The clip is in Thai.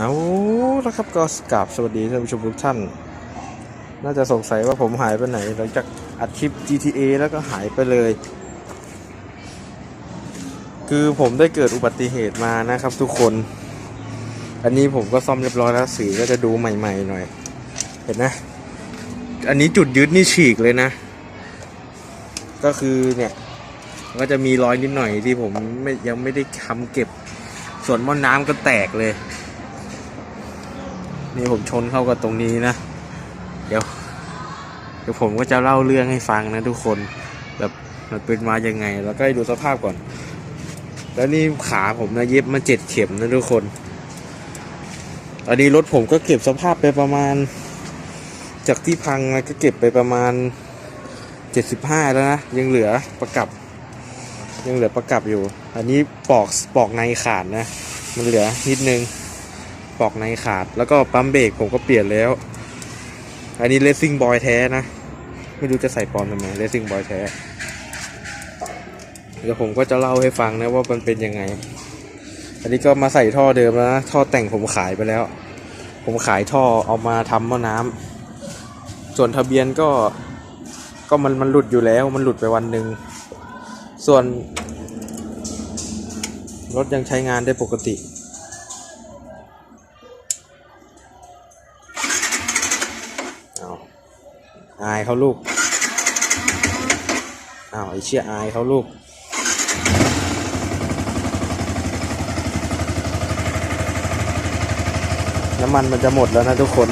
เอาละครับก็กราบสวัสดีท่านผู้ชมทุกท่าน น่าจะสงสัยว่าผมหายไปไหน หลังจากอัดคลิป GTA แล้วก็หายไปเลย คือผมได้เกิดอุบัติเหตุมานะครับทุกคน อันนี้ผมก็ซ่อมเรียบร้อยแล้วสีก็จะดูใหม่ๆหน่อย เห็นไหมอันนี้จุดยึดนี่ฉีกเลยนะ ก็คือเนี่ย ก็จะมีรอยนิดหน่อยที่ผมไม่ยังไม่ได้ทำเก็บ ส่วนหม้อนน้ำก็แตกเลย นี่ผมชนเข้ากับตรงนี้นะ เดี๋ยว เดี๋ยวผมก็จะเล่าเรื่องให้ฟังนะทุกคน แบบมันเป็นมายังไง แล้วก็ให้ดูสภาพก่อน แล้วนี่ขาผมนะเย็บมาเจ็ดเข็มนะทุกคนอันนี้รถผมก็เก็บสภาพไปประมาณ จากที่พังนะก็เก็บไปประมาณเจ็ดสิบห้าแล้วนะยังเหลือประกับ ยังเหลือประกับอยู่ อันนี้ปอกปอกในขาดนะ มันเหลือนิดนึง ปอกในขาด แล้วก็ปั๊มเบรกผมก็เปลี่ยนแล้ว อันนี้เลสซิ่งบอยแท้นะ ไม่รู้จะใส่ปลอมทำไมเลสซิ่งบอยแท้ เดี๋ยวผมก็จะเล่าให้ฟังนะว่ามันเป็นยังไง อันนี้ก็มาใส่ท่อเดิมแล้วนะ ท่อแต่งผมขายไปแล้ว ผมขายท่อเอามาทำหม้อน้ำส่วนทะเบียนก็ก็มันมันหลุดอยู่แล้วมันหลุดไปวันหนึ่ง ส่วน รถยังใช้งานได้ปกติ อายเขาลูก อ้าวไอเชี่ยอายเขาลูก น้ำมันมันจะหมดแล้วนะทุกคน